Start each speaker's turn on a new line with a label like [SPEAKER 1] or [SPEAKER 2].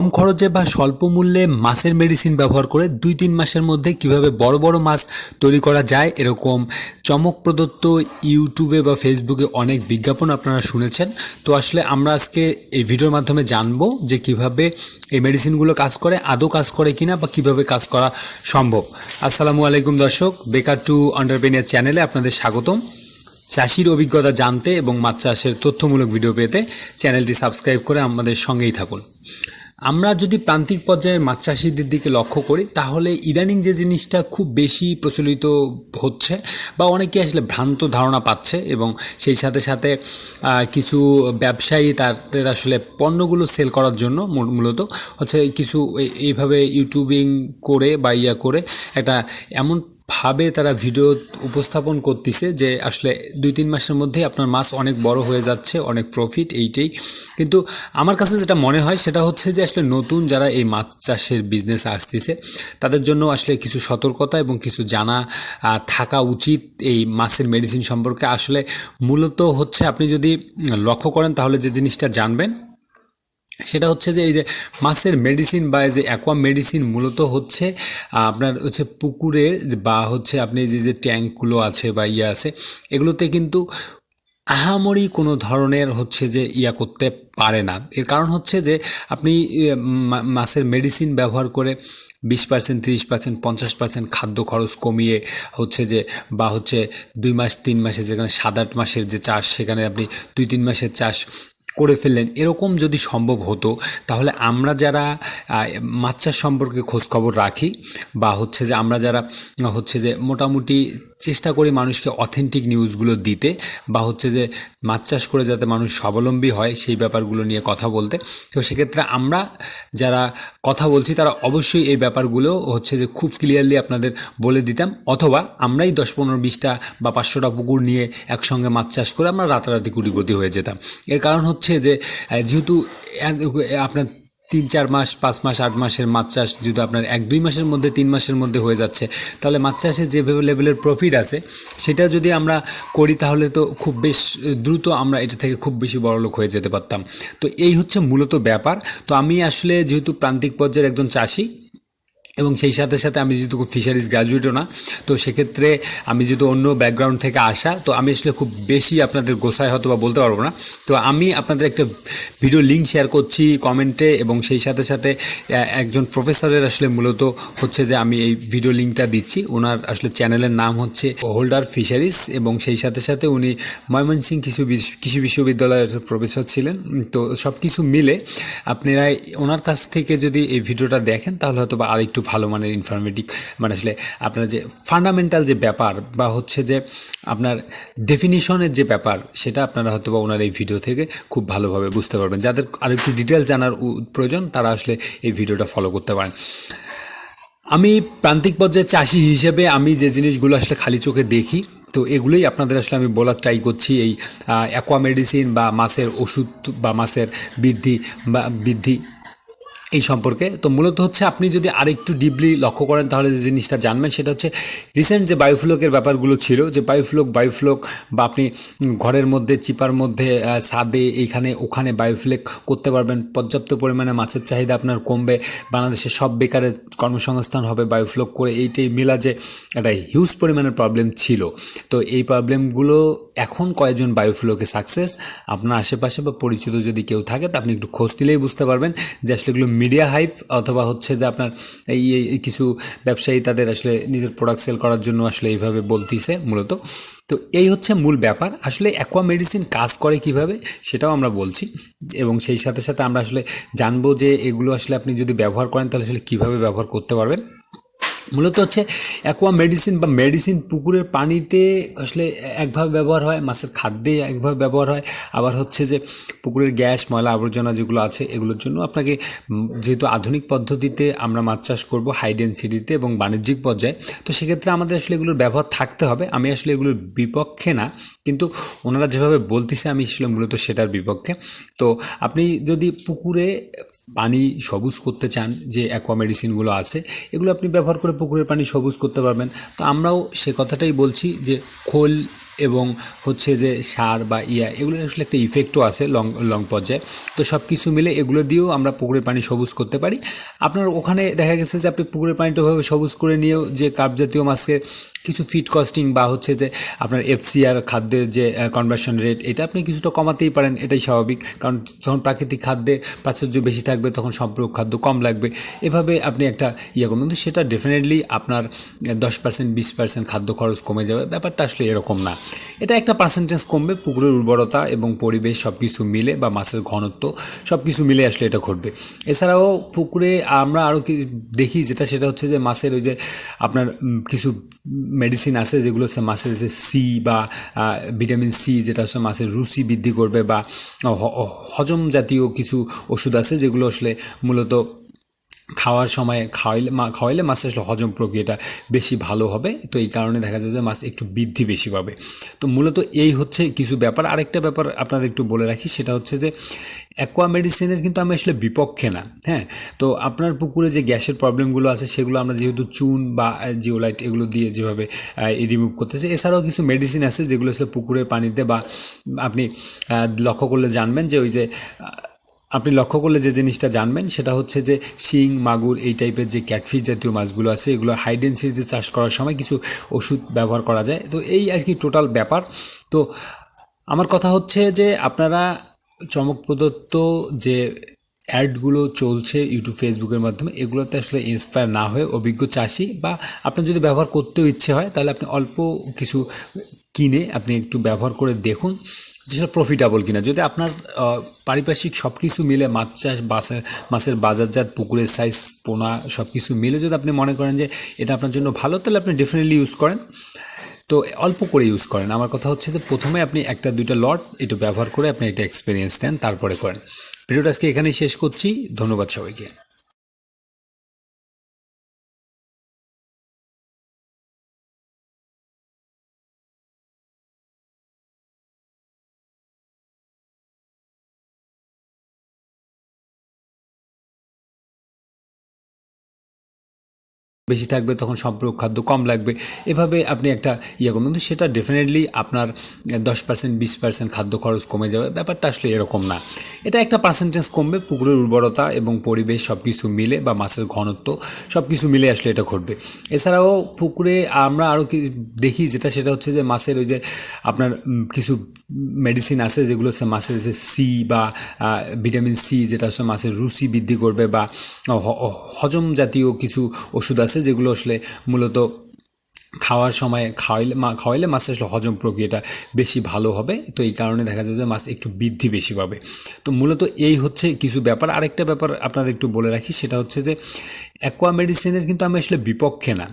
[SPEAKER 1] কম খরচে বা স্বল্প মূল্যে মাছের মেডিসিন ব্যবহার করে দুই তিন মাসের মধ্যে কীভাবে বড় বড় মাছ তৈরি করা যায় এরকম চমক প্রদত্ত ইউটিউবে বা ফেসবুকে অনেক বিজ্ঞাপন আপনারা শুনেছেন। তো আসলে আমরা আজকে এই ভিডিওর মাধ্যমে জানব যে কীভাবে এই মেডিসিনগুলো কাজ করে, আদৌ কাজ করে কিনা বা কীভাবে কাজ করা সম্ভব। আসসালামু আলাইকুম দর্শক, বেকার টু আন্ডারপেনিয়ার চ্যানেলে আপনাদের স্বাগতম। চাষির অভিজ্ঞতা জানতে এবং মাছ চাষের তথ্যমূলক ভিডিও পেতে চ্যানেলটি সাবস্ক্রাইব করে আমাদের সঙ্গেই থাকুন। আমরা যদি প্রান্তিক পর্যায়ের মাছ চাষিদের দিকে লক্ষ্য করি, তাহলে ইদানিং যে জিনিসটা খুব বেশি প্রচলিত হচ্ছে বা অনেকে আসলে ভ্রান্ত ধারণা পাচ্ছে এবং সেই সাথে সাথে কিছু ব্যবসায়ী তাদের আসলে পণ্যগুলো সেল করার জন্য মূলত হচ্ছে কিছু এইভাবে ইউটিউবিং করে বা ইয়া করে একটা এমন ভাবে তারা ভিডিও উপস্থাপন করতেছে যে আসলে দুই, তিন মাসের মধ্যেই আপনার মাছ অনেক বড় হয়ে যাচ্ছে, অনেক প্রফিট এইটাই। কিন্তু আমার কাছে যেটা মনে হয় সেটা হচ্ছে যে আসলে নতুন যারা এই মাছ চাষের বিজনেসে আসতেছে, তাদের জন্য আসলে কিছু সতর্কতা এবং কিছু জানা থাকা উচিত এই মাছের মেডিসিন সম্পর্কে। আসলে মূলত হচ্ছে আপনি যদি লক্ষ্য করেন তাহলে যে জিনিসটা জানবেন সেটা হচ্ছে যে এই যে মাছের মেডিসিন বা এই যে অ্যাকোয়া মেডিসিন মূলত হচ্ছে আপনার হচ্ছে পুকুরে বা হচ্ছে আপনি যে যে ট্যাঙ্কগুলো আছে বা ইয়ে আছে, এগুলোতে কিন্তু আহামরি কোনো ধরনের হচ্ছে যে ইয়া করতে পারে না। এর কারণ হচ্ছে যে আপনি মাছের মেডিসিন ব্যবহার করে বিশ পার্সেন্ট তিরিশ পার্সেন্ট পঞ্চাশ পার্সেন্ট খাদ্য খরচ কমিয়ে হচ্ছে যে বা হচ্ছে দুই মাস, তিন মাসে যেখানে সাত আট মাসের যে চাষ, সেখানে আপনি দুই, তিন মাসের চাষ করে ফেললেন। এরকম যদি সম্ভব হতো, তাহলে আমরা যারা মাছ চাষ সম্পর্কে খোঁজখবর রাখি, বা হচ্ছে যে আমরা যারা, হচ্ছে যে মোটামুটি চেষ্টা করি মানুষকে অথেন্টিক নিউজগুলো দিতে বা হচ্ছে যে মাছ চাষ করে যাতে মানুষ স্বাবলম্বী হয় সেই ব্যাপারগুলো নিয়ে কথা বলতে। তো সেক্ষেত্রে আমরা যারা কথা বলছি তারা অবশ্যই এই ব্যাপারগুলো হচ্ছে যে খুব ক্লিয়ারলি আপনাদের বলে দিতাম। অথবা আমরাই দশ পনেরো বিশটা বা পাঁচশোটা পুকুর নিয়ে একসঙ্গে মাছ চাষ করে আমরা রাতারাতি কুটিপতি হয়ে যেতাম। এর কারণ হচ্ছে যে যেহেতু আপনার তিন, চার মাস, পাঁচ মাস, আট মাসের মাছ চাষ যদি আপনার এক, দুই মাসের মধ্যে, তিন মাসের মধ্যে হয়ে যাচ্ছে, তাহলে মাছ চাষে যে লেভেলের প্রফিট আছে, সেটা যদি আমরা করি, তাহলে তো খুব বেশ দ্রুত আমরা এটা থেকে খুব বেশি বড় লোক হয়ে যেতে পারতাম। তো এই হচ্ছে মূলত ব্যাপার। তো আমি আসলে যেহেতু প্রান্তিক পর্যায়ের একজন চাষি এবং সেই সাথে সাথে আমি যেহেতু ফিশারিজ গ্র্যাজুয়েটও না, তো সেক্ষেত্রে আমি যেহেতু অন্য ব্যাকগ্রাউন্ড থেকে আসা, তো আমি আসলে খুব বেশি আপনাদের গোসায় হয়তো বা বলতে পারব না। তো আমি আপনাদের একটা ভিডিও লিঙ্ক শেয়ার করছি কমেন্টে এবং সেই সাথে সাথে একজন প্রফেসরের আসলে মূলত হচ্ছে যে আমি এই ভিডিও লিঙ্কটা দিচ্ছি। ওনার আসলে চ্যানেলের নাম হচ্ছে হোল্ডার ফিশারিজ এবং সেই সাথে সাথে উনি ময়মনসিং কৃষি কৃষি বিশ্ববিদ্যালয়ের প্রফেসর ছিলেন। তো সব কিছু মিলে আপনারা ওনার কাছ থেকে যদি এই ভিডিওটা দেখেন, তাহলে হয়তো বা আরেকটু ভালো মানের ইনফরমেটিভ মানে আসলে আপনার যে ফান্ডামেন্টাল যে ব্যাপার বা হচ্ছে যে আপনার ডেফিনিশনের যে ব্যাপার, সেটা আপনারা হয়তো বা ওনার এই ভিডিও থেকে খুব ভালোভাবে বুঝতে পারবেন। যাদের আর একটু ডিটেল জানার প্রয়োজন, তারা আসলে এই ভিডিওটা ফলো করতে পারেন। আমি প্রান্তিক পর্যায়ে চাষি হিসেবে আমি যে জিনিসগুলো আসলে খালি চোখে দেখি, তো এগুলোই আপনাদের আসলে আমি বলার ট্রাই করছি। এই অ্যাকোয়া মেডিসিন বা মাছের ওষুধ বা মাছের বৃদ্ধি বা বৃদ্ধি এই সম্পর্কে। তো মূলত হচ্ছে আপনি যদি আরেকটু ডিপলি লক্ষ্য করেন, তাহলে যে জিনিসটা জানবেন সেটা হচ্ছে রিসেন্ট যে বায়োফ্লকের ব্যাপারগুলো ছিল, যে বায়োফ্লক বায়োফ্লক বা আপনি ঘরের মধ্যে, চিপার মধ্যে ছাদে, এইখানে, ওখানে বায়োফ্লেক করতে পারবেন। পর্যাপ্ত পরিমাণে মাছের চাহিদা আপনার কমবে। বাংলাদেশের সব বেকারের কর্মসংস্থান হবে বায়োফ্লক করে। এইটাই মিলা যে একটা হিউজ পরিমাণের প্রবলেম ছিল। তো এই প্রবলেমগুলো এখন কয়েকজন বায়োফ্লোকে সাকসেস আপনার আশেপাশে বা পরিচিত যদি কেউ থাকে, তা আপনি একটু খোঁজ দিলেই বুঝতে পারবেন যে আসলে এগুলো মিডিয়া হাইপ অথবা হচ্ছে যে আপনার এই কিছু ব্যবসায়ী তাদের আসলে নিজের প্রোডাক্ট সেল করার জন্য আসলে এইভাবে বলতিছে মূলত। তো এই হচ্ছে মূল ব্যাপার। আসলে অ্যাকোয়া মেডিসিন কাজ করে কীভাবে সেটাও আমরা বলছি। এবং সেই সাথে সাথে আমরা আসলে জানব যে এগুলো আসলে আপনি যদি ব্যবহার করেন তাহলে আসলে কীভাবে ব্যবহার করতে পারবেন। মূলত হচ্ছে অ্যাকোয়া মেডিসিন বা মেডিসিন পুকুরের পানিতে আসলে একভাবে ব্যবহার হয়, মাছের খাদ্যে একভাবে ব্যবহার হয়। আবার হচ্ছে যে পুকুরের গ্যাস, ময়লা আবর্জনা যেগুলো আছে, এগুলোর জন্য আপনাকে যেহেতু আধুনিক পদ্ধতিতে আমরা মাছ চাষ করব হাই ডেন্সিটিতে এবং বাণিজ্যিক পর্যায়ে, তো সেক্ষেত্রে আমাদের আসলে এগুলোর ব্যবহার থাকতে হবে। আমি আসলে এগুলোর বিপক্ষে না, কিন্তু ওনারা যেভাবে বলতেছে, আমি আসলে মূলত সেটার বিপক্ষে। তো আপনি যদি পুকুরে পানি সবুজ করতে চান, যে অ্যাকোয়া মেডিসিনগুলো আছে, এগুলো আপনি ব্যবহার করে পুকুরের পানি সবুজ করতে পারবেন। তো আমরাও সে কথাটাই বলছি যে খোল এবং হচ্ছে যে সার বা ইয়া, এগুলো আসলে একটা ইফেক্টও আছে লং লং পর্যায়ে। তো সব কিছু মিলে এগুলো দিয়েও আমরা পুকুরের পানি সবুজ করতে পারি। আপনার ওখানে দেখা গেছে যে আপনি পুকুরের পানিটা ওভাবে সবুজ করে নিয়েও যে কাপ জাতীয় মাছকে কিছু ফিড কস্টিং বা হচ্ছে যে আপনার এফসিআর খাদ্যের যে কনভার্সন রেট এটা আপনি কিছুটা কমাতেই পারেন, এটাই স্বাভাবিক। কারণ যখন প্রাকৃতিক খাদ্যে প্রাচুর্য বেশি থাকবে, তখন সম্পূরক খাদ্য কম লাগবে। এভাবে আপনি একটা ইয়ে করবেন কিন্তু সেটা ডেফিনেটলি আপনার দশ পার্সেন্ট বিশ পার্সেন্ট খাদ্য খরচ কমে যাবে। ব্যাপারটা আসলে এরকম না। এটা একটা পার্সেন্টেজ কমবে, পুকুরের উর্বরতা এবং পরিবেশ সব কিছু মিলে বা মাছের ঘনত্ব সব কিছু মিলে আসলে এটা ঘটবে। এছাড়াও পুকুরে আমরা আরও দেখি যেটা, সেটা হচ্ছে যে মাছের ওই যে আপনার কিছু মেডিসিন আছে, যেগুলো হচ্ছে মাছের যে সি বা ভিটামিন সি যেটা হচ্ছে মাছের রুচি বৃদ্ধি করবে বা হজম জাতীয় কিছু ওষুধ আছে, যেগুলো আসলে মূলত খাওয়ার সময় খাওয়াইলে মা খাওয়াইলে মাছের আসলে হজম প্রক্রিয়াটা বেশি ভালো হবে। তো এই কারণে দেখা যায় যে মাছ একটু বৃদ্ধি বেশি পাবে। তো মূলত এই হচ্ছে কিছু ব্যাপার। আরেকটা ব্যাপার আপনাদের একটু বলে রাখি, সেটা হচ্ছে যে অ্যাকোয়া মেডিসিনের কিন্তু আমি আসলে বিপক্ষে না হ্যাঁ? তো আপনার পুকুরে যে গ্যাসের প্রবলেমগুলো আছে, সেগুলো আমরা যেহেতু চুন বা জিওলাইট এগুলো দিয়ে যেভাবে রিমুভ করতেছে, এছাড়াও কিছু মেডিসিন আছে যেগুলো হচ্ছে পুকুরের পানিতে বা আপনি লক্ষ্য করলে জানবেন যে ওই যে আপনি লক্ষ্য করলে যে জিনিসটা জানবেন, সেটা হচ্ছে যে শিং, মাগুর এই টাইপের যে ক্যাটফিশ জাতীয় মাছগুলো আছে, এগুলো হাই ডেন্সিটিতে চাষ করার সময় কিছু ওষুধ ব্যবহার করা যায়। তো এই আর কি টোটাল ব্যাপার। তো আমার কথা হচ্ছে যে আপনারা চমক প্রদত্ত যে অ্যাডগুলো চলছে ইউটিউব ফেসবুকের মাধ্যমে, এগুলোতে আসলে ইন্সপায়ার না হয়ে অভিজ্ঞ চাষি বা আপনার যদি ব্যবহার করতেও ইচ্ছে হয়, তাহলে আপনি অল্প কিছু কিনে আপনি একটু ব্যবহার করে দেখুন। যে সেটা প্রফিটেবল কিনা। যদি আপনার পারিপার্শ্বিক সব কিছু মিলে মাছ চাষ বাসের মাছের বাজারজাত, পুকুরের সাইজ পোনা সব কিছু মিলে যদি আপনি মনে করেন যে এটা আপনার জন্য ভালো, তাহলে আপনি ডেফিনেটলি ইউজ করেন। তো অল্প করে ইউজ করেন। আমার কথা হচ্ছে যে প্রথমে আপনি একটা, দুইটা লট এটা ব্যবহার করে আপনি একটা এক্সপিরিয়েন্স নেন, তারপরে করেন। ভিডিওটা আজকে এখানেই শেষ করছি। ধন্যবাদ সবাইকে। বেশি থাকবে, তখন সম্পূরক খাদ্য কম লাগবে। এভাবে আপনি একটা ইয়ে করবেন কিন্তু সেটা ডেফিনেটলি আপনার দশ পার্সেন্ট বিশ পার্সেন্ট খাদ্য খরচ কমে যাবে। ব্যাপারটা আসলে এরকম না। এটা একটা পার্সেন্টেজ কমবে, পুকুরের উর্বরতা এবং পরিবেশ সব কিছু মিলে বা মাছের ঘনত্ব সব কিছু মিলে আসলে এটা ঘটবে। এছাড়াও পুকুরে আমরা আরও দেখি যেটা, সেটা হচ্ছে যে মাছের ওই যে আপনার কিছু মেডিসিন আছে, যেগুলো হচ্ছে মাছের যে সি বা ভিটামিন সি যেটা হচ্ছে মাছের রুচি বৃদ্ধি করবে বা হজম জাতীয় কিছু ওষুধ আছে যেগুলো আসলে মূলত খাওয়ার সময় খাওয়াইলে মা খাওয়াইলে মাছের আসলে হজম প্রক্রিয়াটা বেশি ভালো হবে। তো এই কারণে দেখা যায় যে মাছ একটু বৃদ্ধি বেশি পাবে। তো মূলত এই হচ্ছে কিছু ব্যাপার। আরেকটা ব্যাপার আপনাদের একটু বলে রাখি, সেটা হচ্ছে যে অ্যাকোয়া মেডিসিনের কিন্তু আমি আসলে বিপক্ষে না।